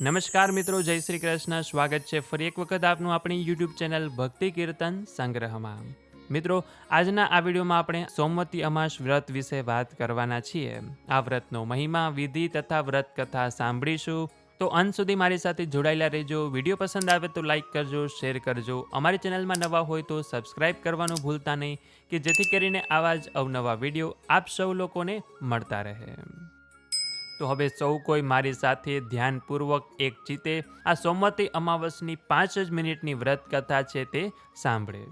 નમસ્કાર મિત્રો, જય શ્રી કૃષ્ણ. સ્વાગત છે ફરી એક વખત આપનું આપણી યુટ્યુબ ચેનલ ભક્તિ કીર્તન સંગ્રહમાં. મિત્રો, આજના આ વિડીયોમાં આપણે સોમવતી અમાસ વ્રત વિશે વાત કરવાના છીએ. આ વ્રતનો મહિમા, વિધિ તથા વ્રત કથા સાંભળીશું. તો અંત સુધી મારી સાથે જોડાયેલા રહેજો. વીડિયો પસંદ આવે તો લાઇક કરજો શેર કરજો. અમારી ચેનલમાં નવા હોય તો સબસ્ક્રાઇબ કરવાનું ભૂલતા નહીં, કે જેથી કરીને આવા જ અવનવા વીડિયો આપ સૌ લોકોને મળતા રહે. તો હવે સૌ કોઈ મારી સાથે ધ્યાનપૂર્વક એક જીતે આ સોમવતી અમાવસની પાંચ જ મિનિટની વ્રત કથા છે તે સાંભળે.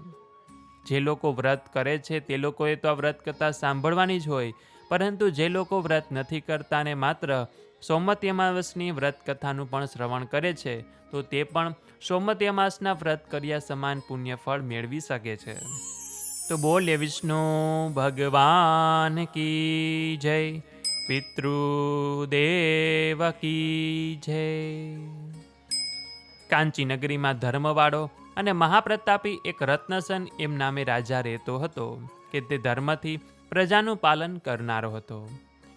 જે લોકો વ્રત કરે છે તે લોકોએ તો આ વ્રત કથા સાંભળવાની જ હોય, પરંતુ જે લોકો વ્રત નથી કરતા ને માત્ર સોમવતી અમાવસની વ્રત કથાનું પણ શ્રવણ કરે છે, તો તે પણ સોમવતી અમાસના વ્રત કર્યા સમાન પુણ્ય ફળ મેળવી શકે છે. તો બોલે વિષ્ણુ ભગવાન કી જય. પિતૃદેવ કી જય. કાંચી નગરીમાં ધર્મવાળો અને મહાપ્રતાપી એક રત્નસન એમ નામે રાજા રહેતો હતો કે તે ધર્મથી પ્રજાનું પાલન કરનારો હતો.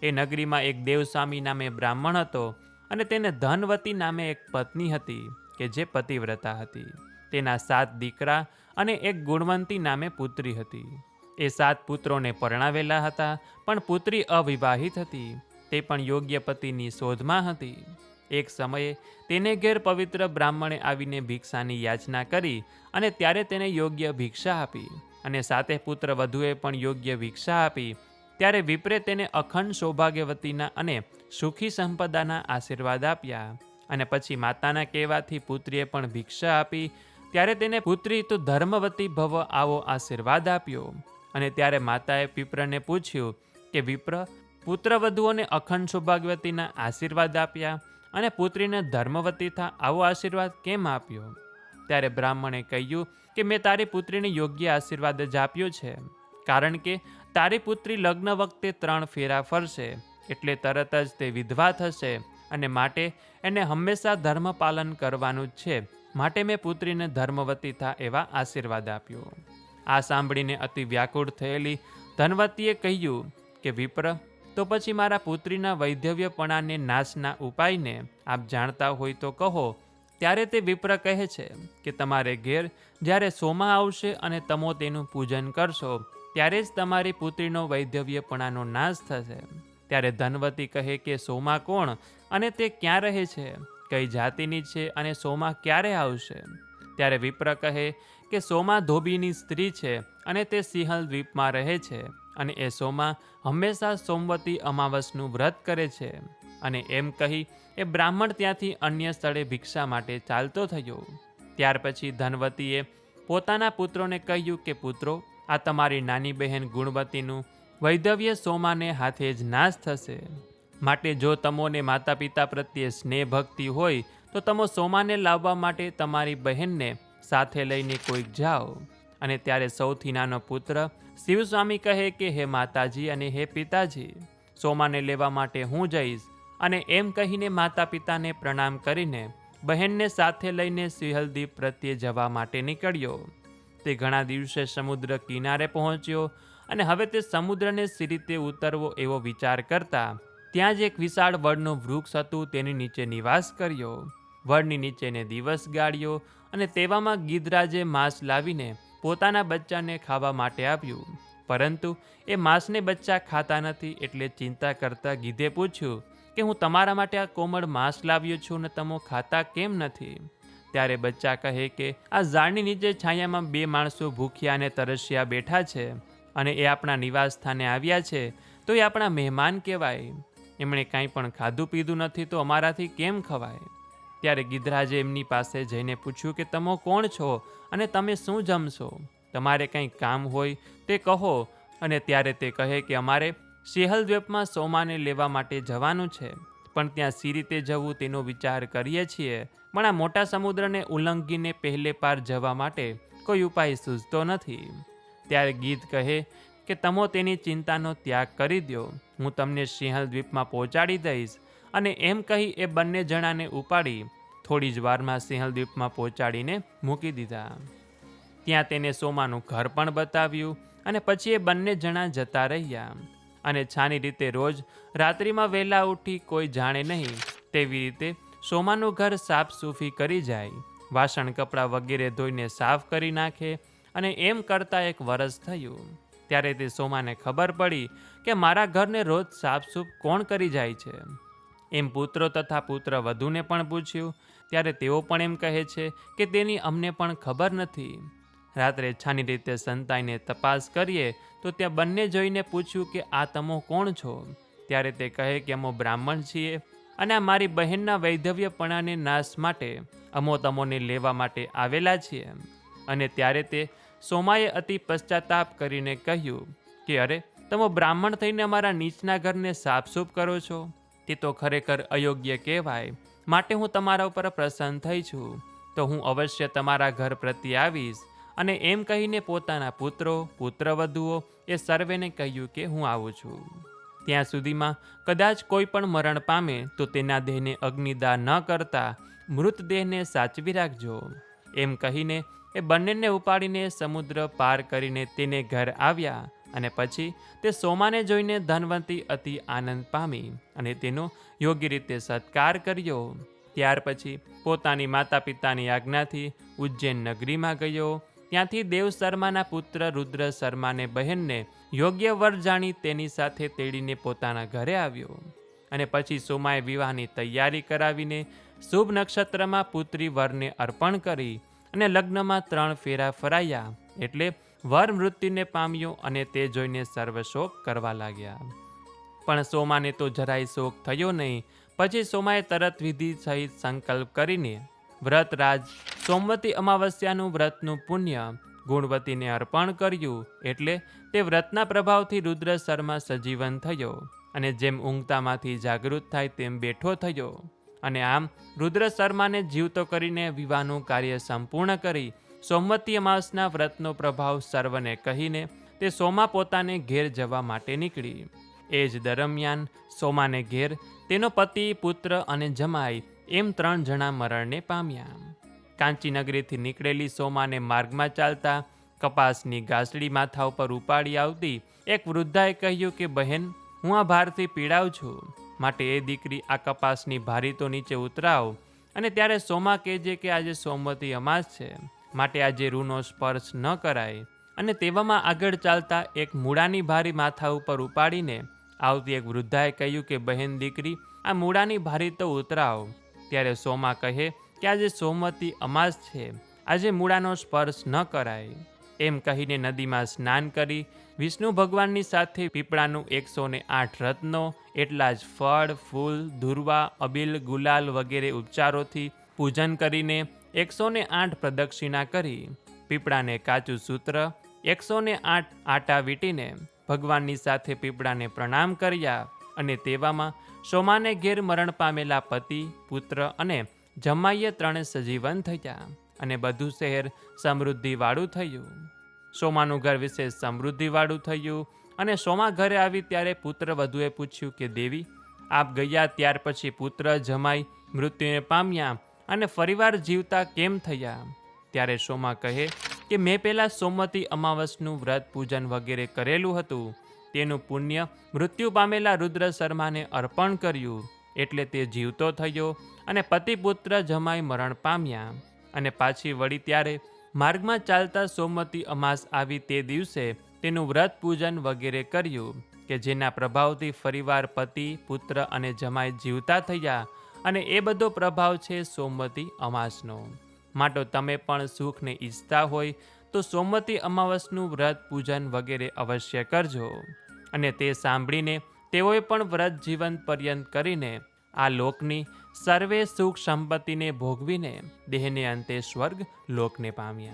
એ નગરીમાં એક દેવસ્વામી નામે બ્રાહ્મણ હતો અને તેને ધનવતી નામે એક પત્ની હતી કે જે પતિવ્રતા હતી. તેના સાત દીકરા અને એક ગુણવંતી નામે પુત્રી હતી. એ સાત પુત્રોને પરણાવેલા હતા, પણ પુત્રી અવિવાહિત હતી. તે પણ યોગ્ય પતિની શોધમાં હતી. એક સમયે તેને ઘેર પવિત્ર બ્રાહ્મણે આવીને ભિક્ષાની યાચના કરી અને ત્યારે તેને યોગ્ય ભિક્ષા આપી અને સાતે પુત્ર વધુએ પણ યોગ્ય ભિક્ષા આપી. ત્યારે વિપ્રે તેને અખંડ સૌભાગ્યવતીના અને સુખી સંપદાના આશીર્વાદ આપ્યા અને પછી માતાના કહેવાથી પુત્રીએ પણ ભિક્ષા આપી. ત્યારે તેને પુત્રી તું ધર્મવતી ભવ આવો આશીર્વાદ આપ્યો. અને ત્યારે માતાએ વિપ્રને પૂછ્યું કે, વિપ્ર, પુત્રવધુઓને અખંડ સૌભાગ્યવતીના આશીર્વાદ આપ્યા અને પુત્રીને ધર્મવતી થા, આવો આશીર્વાદ કેમ આપ્યો? ત્યારે બ્રાહ્મણે કહ્યું કે, મેં તારી પુત્રીને યોગ્ય આશીર્વાદ જ આપ્યો છે, કારણ કે તારી પુત્રી લગ્ન વખતે ત્રણ ફેરા ફરશે, એટલે તરત જ તે વિધવા થશે અને માટે એને હંમેશા ધર્મ પાલન કરવાનું જ છે, માટે મેં પુત્રીને ધર્મવતી થા એવા આશીર્વાદ આપ્યો. આ સાંભળીને અતિ વ્યાકુળ થયેલી ધનવતીએ કહ્યું કે, વિપ્ર, તો પછી મારા પુત્રીના વૈધવ્યપણાને નાશના ઉપાયને આપ જાણતા હોય તો કહો. ત્યારે તે વિપ્ર કહે છે કે, તમારે ઘેર જ્યારે સોમા આવશે અને તમો તેનું પૂજન કરશો, ત્યારે જ તમારી પુત્રીનો વૈધવ્યપણાનો નાશ થશે. ત્યારે ધનવતી કહે કે, સોમા કોણ અને તે ક્યાં રહે છે? કઈ જાતિની છે અને સોમા ક્યારે આવશે? ત્યારે વિપ્ર કહે કે સોમા ધોબીની સ્ત્રી છે અને તે સિંહલ દ્વીપમાં રહે છે અને એ સોમા હંમેશા સોમવતી અમાવસનું વ્રત કરે છે. અને એમ કહી એ બ્રાહ્મણ ત્યાંથી અન્ય સ્થળે ભિક્ષા માટે ચાલતો થયો. ત્યાર પછી ધનવતીએ પોતાના પુત્રોને કહ્યું કે, પુત્રો, આ તમારી નાની બહેન ગુણવતીનું વૈધવ્ય સોમાને હાથે જ નાશ થશે. માટે જો તમોને માતા પિતા પ્રત્યે સ્નેહ ભક્તિ હોય, તો તમો સોમાને લાવવા માટે તમારી બહેનને સાથે લઈને કોઈક જાઓ. અને ત્યારે સૌથી નાનો પુત્ર શિવસ્વામી કહે કે, હે માતાજી અને હે પિતાજી, સોમાને લેવા માટે હું જઈશ. અને એમ કહીને માતા પિતાને પ્રણામ કરીને બહેનને સાથે લઈને સિંહલદીપ પ્રત્યે જવા માટે નીકળ્યો. તે ઘણા દિવસે સમુદ્ર કિનારે પહોંચ્યો અને હવે તે સમુદ્રને સી રીતે ઉતરવો એવો વિચાર કરતા ત્યાં જ એક વિશાળ વડનું વૃક્ષ હતું, તેની નીચે નિવાસ કર્યો. વડની નીચેને દિવસ ગાળ્યો અને તેવામાં ગીધરાજે માંસ લાવીને પોતાના બચ્ચાને ખાવા માટે આપ્યું. પરંતુ એ માંસને બચ્ચા ખાતા નથી એટલે ચિંતા કરતા ગીધે પૂછ્યું કે હું તમારા માટે આ કોમળ માંસ લાવ્યો છું ને તમો ખાતા કેમ નથી? ત્યારે બચ્ચા કહે કે આ ઝાડની નીચે છાયામાં બે માણસો ભૂખ્યા અને તરસ્યા બેઠા છે અને એ આપણા નિવાસ સ્થાને આવ્યા છે, તો એ આપણા મહેમાન કહેવાય. એમણે કાંઈ પણ ખાધું પીધું નથી તો અમારાથી કેમ ખવાય? ત્યારે ગિધરાજે એમની પાસે જઈને પૂછ્યું કે, તમે કોણ છો અને તમે શું જમશો? તમારે કંઈ કામ હોય તે કહો. અને ત્યારે તે કહે કે, અમારે શેહલ દ્વીપમાં સોમાને લેવા માટે જવાનું છે, પણ ત્યાં સી રીતે જવું તેનો વિચાર કરીએ છીએ. પણ આ મોટા સમુદ્રને ઉલ્લંઘીને પહેલે પાર જવા માટે કોઈ ઉપાય સૂઝતો નથી. ત્યારે ગીત કહે કે, તમો તેની ચિંતાનો ત્યાગ કરી દો હું તમને સિંહલ દ્વીપમાં પહોંચાડી દઈશ અને એમ કહી એ બંને જણાને ઉપાડી થોડી જ વારમાં સિંહલ દ્વીપમાં પહોંચાડીને મૂકી દીધા. ત્યાં તેને સોમાનું ઘર પણ બતાવ્યું અને પછી એ બંને જણા જતા રહ્યા. અને છાની રીતે રોજ રાત્રિમાં વહેલા ઉઠી કોઈ જાણે નહીં તેવી રીતે સોમાનું ઘર સાફ સૂફી કરી જાય, વાસણ કપડાં વગેરે ધોઈને સાફ કરી નાખે અને એમ કરતાં એક વરસ થયું. ત્યારે તે સોમાને ખબર પડી કે મારા ઘરને રોજ સાફસૂફ કોણ કરી જાય છે? એમ પુત્રો તથા પુત્ર વધુને પણ પૂછ્યું. ત્યારે તેઓ પણ એમ કહે છે કે તેની અમને પણ ખબર નથી. રાત્રે છાની રીતે સંતાઈને તપાસ કરીએ તો ત્યાં બંને જોઈને પૂછ્યું કે આ તમો કોણ છો? ત્યારે તે કહે કે અમો બ્રાહ્મણ છીએ અને આ મારી બહેનના વૈધવ્યપણાને નાશ માટે અમો તમોને લેવા માટે આવેલા છીએ. અને ત્યારે તે સોમાએ અતિ પશ્ચાતાપ કરીને કહ્યું કે અરે, તમે બ્રાહ્મણ થઈને અમારા નીચના ઘરને સાફસૂફ કરો છો? તે તો ખરેખર અયોગ્ય કહેવાય. માટે હું તમારા ઉપર પ્રસન્ન થઈ છું. તો હું અવશ્ય તમારા ઘર પ્રત્યે આવીશ અને એમ કહીને પોતાના પુત્રો, પુત્રવધુઓ એ સર્વેને કહ્યું કે હું આવું છું. ત્યાં સુધીમાં કદાચ કોઈ પણ મરણ પામે તો તેના દેહને અગ્નિદાન ન કરતા મૃતદેહને સાચવી રાખજો. એમ કહીને એ બંનેને ઉપાડીને સમુદ્ર પાર કરીને તેને ઘર આવ્યા. અને પછી તે સોમાને જોઈને ધનવંતી અતિ આનંદ પામી અને તેનો યોગ્ય રીતે સત્કાર કર્યો. ત્યાર પછી પોતાની માતા પિતાની આજ્ઞાથી ઉજ્જૈન નગરીમાં ગયો. ત્યાંથી દેવ શર્માના પુત્ર રુદ્ર શર્માને બહેનને યોગ્ય વર જાણી તેની સાથે તેડીને પોતાના ઘરે આવ્યો. અને પછી સોમાએ વિવાહની તૈયારી કરાવીને શુભ નક્ષત્રમાં પુત્રી વરને અર્પણ કરી અને લગ્નમાં ત્રણ ફેરા ફરાયા. એટલે વર મૃત્યુને પામ્યો અને તે જોઈને સર્વ શોક કરવા લાગ્યા. પણ સોમાને તો જરાય શોક થયો નહીં. પછી સોમાએ તરત વિધિ સહિત સંકલ્પ કરીને વ્રતરાજ સોમવતી અમાવસ્યાનું વ્રતનું પુણ્ય, ગુણવતીને અર્પણ કર્યું. એટલે તે વ્રતના પ્રભાવથી રુદ્ર શર્મા સજીવન થયો અને જેમ ઊંઘતામાંથી જાગૃત થાય તેમ બેઠો થયો. અને આમ રુદ્ર શર્માને જીવતો કરીને વિવાહનું કાર્ય સંપૂર્ણ કરી સોમવતી અમાસના વ્રતનો પ્રભાવ સર્વને કહીને તે સોમા પોતાને ઘેર જવા માટે નીકળી. એ જ દરમિયાન સોમાને ઘેર તેનો પતિ, પુત્ર અને જમાઈ એમ ત્રણ જણા મરણને પામ્યા. કાંચીનગરીથી નીકળેલી સોમાને માર્ગમાં ચાલતા કપાસની ગાસડી માથા ઉપર ઉપાડી આવતી એક વૃદ્ધાએ કહ્યું કે, બહેન, હું આ ભારથી પીડાવ છું. માટે એ દીકરી આ કપાસની ભારી તો નીચે ઉતરાવ અને ત્યારે સોમા કહેજે કે, આજે સોમવતી અમાસ છે. માટે આજે રૂનો સ્પર્શ ન કરાય અને તેવામાં આગળ ચાલતા એક મૂળાની ભારી માથા ઉપર ઉપાડીને આવતી એક વૃદ્ધાએ કહ્યું કે, બહેન દીકરી, આ મૂળાની ભારી તો ઉતરાવ ત્યારે સોમા કહે કે, આજે સોમવતી અમાસ છે. આજે મૂળાનો સ્પર્શ ન કરાય. એમ કહીને નદીમાં સ્નાન કરી વિષ્ણુ ભગવાનની સાથે પીપળાનું એકસો ને આઠ રત્નો, એટલા જ ફળ, ફૂલ, ધુર્વા, અબીલ, ગુલાલ વગેરે ઉપચારોથી પૂજન કરીને એકસો ને આઠ પ્રદક્ષિણા કરી, પીપળાને કાચું સૂત્ર, એકસો ને આઠ આટા વીટીને ભગવાનની સાથે પીપળાને પ્રણામ કર્યા અને તેવામાં સોમાને ઘેર મરણ પામેલા પતિ, પુત્ર અને જમાઈએ ત્રણે સજીવન થયા અને બધું શહેર સમૃદ્ધિવાળું થયું. સોમાનું ઘર વિશેષ સમૃદ્ધિવાળું થયું અને સોમા ઘરે આવી ત્યારે પુત્ર વધુએ પૂછ્યું કે, દેવી, આપ ગયા ત્યાર પછી પુત્ર જમાઈ મૃત્યુને પામ્યા અને ફરીવાર જીવતા કેમ થયા? ત્યારે સોમા કહે કે મેં પહેલાં સોમવતી અમાવસનું વ્રત પૂજન વગેરે કરેલું હતું. તેનું પુણ્ય મૃત્યુ પામેલા રુદ્ર શર્માને અર્પણ કર્યું. એટલે તે જીવતો થયો અને પતિ પુત્ર જમાઈ મરણ પામ્યા. અને પાછી વળી ત્યારે માર્ગમાં ચાલતા સોમવતી અમાસ આવી તે દિવસે તેનું વ્રત પૂજન વગેરે કર્યું, કે જેના પ્રભાવથી ફરીવાર પતિ, પુત્ર અને જમાઈ જીવતા થયા અને એ બધો પ્રભાવ છે સોમવતી અમાસનો. માટે તમે પણ સુખને ઈચ્છતા હોય, તો સોમવતી અમાવસનું વ્રત પૂજન વગેરે અવશ્ય કરજો. અને તે સાંભળીને તેઓએ પણ વ્રત જીવન પર્યંત કરીને આ લોકની સર્વે સુખ સંપત્તિને ભોગવીને દેહને અંતે સ્વર્ગ લોકને પામ્યા.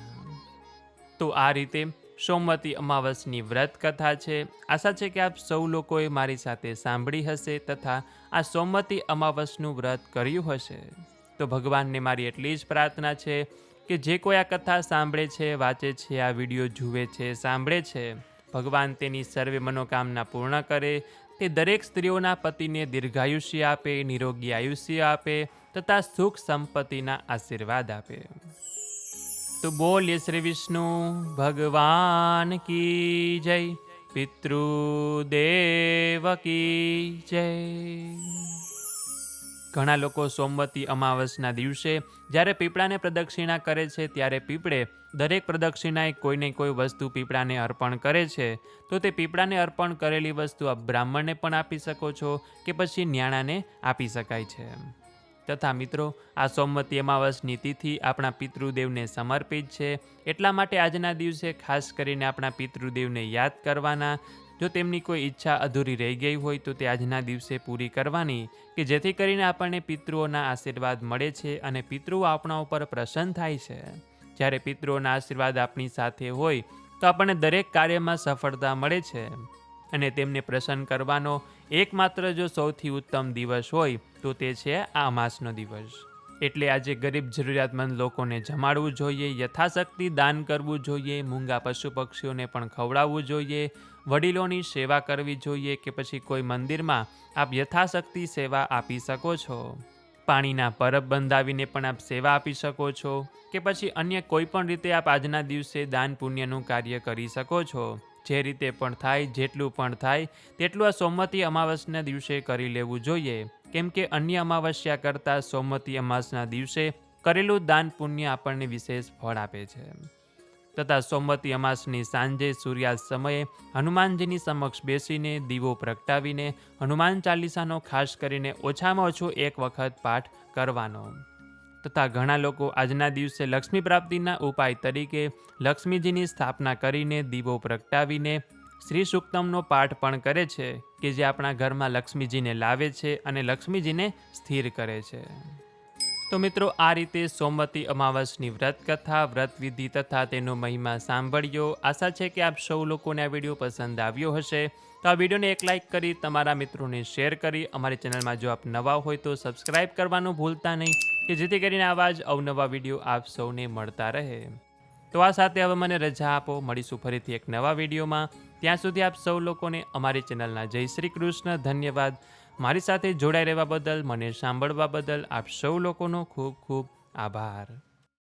તો આ રીતે સોમવતી અમાવસની વ્રત કથા છે. આશા છે કે આપ સૌ લોકોએ મારી સાથે સાંભળી હશે તથા આ સોમવતી અમાવસનું વ્રત કર્યું હશે. તો ભગવાનને મારી એટલી જ પ્રાર્થના છે કે જે કોઈ આ કથા સાંભળે છે, વાંચે છે, આ વીડિયો જુએ છે, સાંભળે છે, ભગવાન તેની સર્વે મનોકામના પૂર્ણ કરે. તે દરેક સ્ત્રીઓના પતિને દીર્ઘાયુષ્ય આપે, નિરોગી આયુષ્ય આપે તથા સુખ સંપત્તિના આશીર્વાદ આપે. તો બોલીએ શ્રી વિષ્ણુ, ભગવાન કી જય, પિતૃદેવ કી જય. ઘણા લોકો સોમવતી અમાવસના દિવસે જ્યારે પીપળાને પ્રદક્ષિણા કરે છે, ત્યારે પીપળે દરેક પ્રદક્ષિણાએ કોઈને કોઈ વસ્તુ પીપળાને અર્પણ કરે છે. તો તે પીપળાને અર્પણ કરેલી વસ્તુ આપ બ્રાહ્મણને પણ આપી શકો છો કે પછી ન્યાણાને આપી શકાય છે. તથા મિત્રો, આ સોમવતી અમાવસની તિથિ આપણા પિતૃદેવને સમર્પિત છે. એટલા માટે આજના દિવસે ખાસ કરીને આપણા પિતૃદેવને યાદ કરવાના. જો તેમની કોઈ ઈચ્છા અધૂરી રહી ગઈ હોય તો તે આજના દિવસે પૂરી કરવાની કે જેથી કરીને આપણને પિતૃઓના આશીર્વાદ મળે છે અને પિતૃઓ આપણા ઉપર પ્રસન્ન થાય છે. જ્યારે પિતૃઓના આશીર્વાદ આપણી સાથે હોય તો આપણને દરેક કાર્યમાં સફળતા મળે છે અને તેમને પ્રસન્ન કરવાનો એકમાત્ર જો સૌથી ઉત્તમ દિવસ હોય, તો તે છે આ માસનો દિવસ. એટલે આજે ગરીબ જરૂરિયાતમંદ લોકોને જમાડવું જોઈએ, યથાશક્તિ દાન કરવું જોઈએ, મૂંગા પશુ પક્ષીઓને પણ ખવડાવવું જોઈએ, વડીલોની સેવા કરવી જોઈએ કે પછી કોઈ મંદિરમાં આપ યથાશક્તિ સેવા આપી શકો છો. પાણીના પરબ બંધાવીને પણ આપ સેવા આપી શકો છો કે પછી અન્ય કોઈ પણ રીતે આપ આજના દિવસે દાન પુણ્યનું કાર્ય કરી શકો છો. જે રીતે પણ થાય, જેટલું પણ થાય, તેટલું આ સોમવતી અમાવસના દિવસે કરી લેવું જોઈએ. કેમ કે અન્ય અમાવસ્યા કરતાં સોમવતી અમાસના દિવસે કરેલું દાન પુણ્ય આપણને વિશેષ ફળ આપે છે. તથા સોમવતી અમાસની સાંજે સૂર્યાસ્ત સમયે હનુમાનજીની સમક્ષ બેસીને દીવો પ્રગટાવીને હનુમાન ચાલીસાનો ખાસ કરીને ઓછામાં ઓછો એક વખત પાઠ કરવાનો. તથા ઘણા લોકો આજના દિવસે લક્ષ્મી પ્રાપ્તિના ઉપાય તરીકે લક્ષ્મીજીની સ્થાપના કરીને દીવો પ્રગટાવીને શ્રી સુક્તમનો પાઠ પણ કરે છે કે જે આપણા ઘરમાં લક્ષ્મીજીને લાવે છે અને લક્ષ્મીજીને સ્થિર કરે છે. તો મિત્રો, આ રીતે સોમવતી અમાવસની વ્રત કથા વ્રત વિધિ તથા તેનો મહિમા સાંભળ્યો. આશા છે કે આપ સૌ લોકોને આ વીડિયો પસંદ આવ્યો હશે. તો આ વિડીયોને એક લાઇક કરી, તમારા મિત્રોને શેર કરી. અમારી ચેનલમાં જો આપ નવા હોય તો સબસ્ક્રાઇબ કરવાનું ભૂલતા નહીં, કે જેથી કરીને આવા જ અવનવા વીડિયો આપ સૌને મળતા રહે. તો આ સાથે હવે મને રજા આપો. મળીશું ફરીથી એક નવા વિડીયોમાં. ત્યાં સુધી આપ સૌ લોકોને અમારી ચેનલના જય શ્રી કૃષ્ણ. ધન્યવાદ. મારી સાથે જોડાઈ રહેવા બદલ મને સાંભળવા બદલ આપ સૌ લોકોનો ખૂબ ખૂબ આભાર.